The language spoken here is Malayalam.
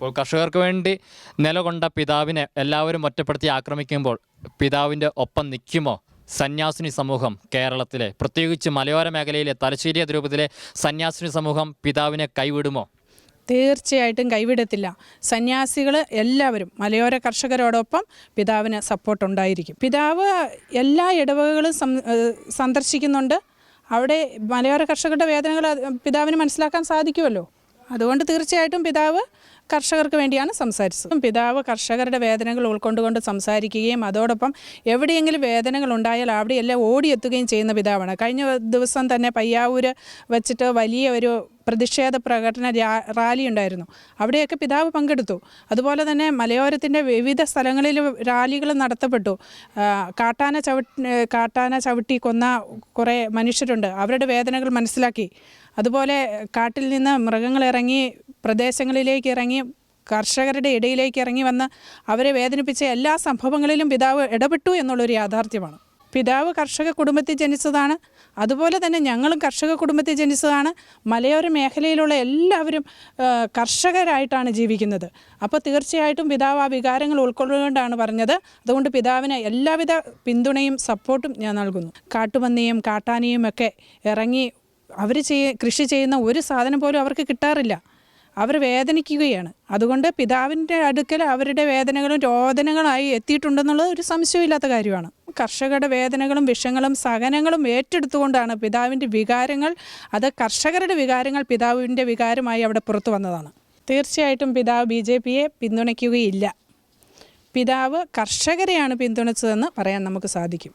അപ്പോൾ കർഷകർക്ക് വേണ്ടി നിലകൊണ്ട പിതാവിനെ എല്ലാവരും ഒറ്റപ്പെടുത്തി ആക്രമിക്കുമ്പോൾ പിതാവിന്റെ ഒപ്പം നിൽക്കുമോ? സന്യാസിനി സമൂഹം കേരളത്തിലെ പ്രത്യേകിച്ച് മലയോര മേഖലയിലെ തലശ്ശേരി അതിരൂപത്തിലെ സന്യാസിനി സമൂഹം പിതാവിനെ കൈവിടുമോ? തീർച്ചയായിട്ടും കൈവിടത്തില്ല. സന്യാസികൾ എല്ലാവരും മലയോര കർഷകരോടൊപ്പം പിതാവിന് സപ്പോർട്ട് ഉണ്ടായിരിക്കും. പിതാവ് എല്ലാ ഇടവകകളും സന്ദർശിക്കുന്നുണ്ട്. അവിടെ മലയോര കർഷകരുടെ വേദനകൾ പിതാവിന് മനസ്സിലാക്കാൻ സാധിക്കുമല്ലോ. അതുകൊണ്ട് തീർച്ചയായിട്ടും പിതാവ് കർഷകർക്ക് വേണ്ടിയാണ് സംസാരിച്ചത്. പിതാവ് കർഷകരുടെ വേദനകൾ ഉൾക്കൊണ്ടുകൊണ്ട് സംസാരിക്കുകയും അതോടൊപ്പം എവിടെയെങ്കിലും വേദനകൾ ഉണ്ടായാൽ അവിടെയെല്ലാം ഓടിയെത്തുകയും ചെയ്യുന്ന പിതാവാണ്. കഴിഞ്ഞ ദിവസം തന്നെ പയ്യാവൂർ വെച്ചിട്ട് വലിയ ഒരു പ്രതിഷേധ പ്രകടന റാലി ഉണ്ടായിരുന്നു. അവിടെയൊക്കെ പിതാവ് പങ്കെടുത്തു. അതുപോലെ തന്നെ മലയോരത്തിന്റെ വിവിധ സ്ഥലങ്ങളിൽ റാലികൾ നടത്തപ്പെട്ടു. കാട്ടാന ചവിട്ടി കാട്ടാന ചവിട്ടി കൊന്ന കുറേ മനുഷ്യരുണ്ട്. അവരുടെ വേദനകൾ മനസ്സിലാക്കി. അതുപോലെ കാട്ടിൽ നിന്ന് മൃഗങ്ങൾ ഇറങ്ങി പ്രദേശങ്ങളിലേക്ക് ഇറങ്ങി കർഷകരുടെ ഇടയിലേക്ക് ഇറങ്ങി വന്ന് അവരെ വേദനിപ്പിച്ച എല്ലാ സംഭവങ്ങളിലും പിതാവ് ഇടപെട്ടു എന്നുള്ളൊരു യാഥാർത്ഥ്യമാണ്. പിതാവ് കർഷക കുടുംബത്തിൽ ജനിച്ചതാണ്. അതുപോലെ തന്നെ ഞങ്ങളും കർഷക കുടുംബത്തിൽ ജനിച്ചതാണ്. മലയോര മേഖലയിലുള്ള എല്ലാവരും കർഷകരായിട്ടാണ് ജീവിക്കുന്നത്. അപ്പോൾ തീർച്ചയായിട്ടും പിതാവ് ആ വികാരങ്ങൾ ഉൾക്കൊള്ളുകൊണ്ടാണ് പറഞ്ഞത്. അതുകൊണ്ട് പിതാവിന് എല്ലാവിധ പിന്തുണയും സപ്പോർട്ടും ഞാൻ നൽകുന്നു. കാട്ടുപന്നിയും കാട്ടാനയും ഒക്കെ ഇറങ്ങി അവർ ചെയ്യ കൃഷി ചെയ്യുന്ന ഒരു സാധനം പോലും അവർക്ക് കിട്ടാറില്ല. അവർ വേദനിക്കുകയാണ്. അതുകൊണ്ട് പിതാവിന്റെ അടുക്കൽ അവരുടെ വേദനകളും രോദനങ്ങളായി എത്തിയിട്ടുണ്ടെന്നുള്ളത് ഒരു സംശയമില്ലാത്ത കാര്യമാണ്. കർഷകരുടെ വേദനകളും വിഷങ്ങളും സഹനങ്ങളും ഏറ്റെടുത്തുകൊണ്ടാണ് പിതാവിന്റെ വികാരങ്ങൾ അത് കർഷകരുടെ വികാരങ്ങൾ പിതാവിന്റെ വികാരമായി അവിടെ പുറത്തു വന്നതാണ്. തീർച്ചയായിട്ടും പിതാവ് ബി ജെ പിയെ പിന്തുണയ്ക്കുകയില്ല. പിതാവ് കർഷകരെയാണ് പിന്തുണച്ചതെന്ന് പറയാൻ നമുക്ക് സാധിക്കും.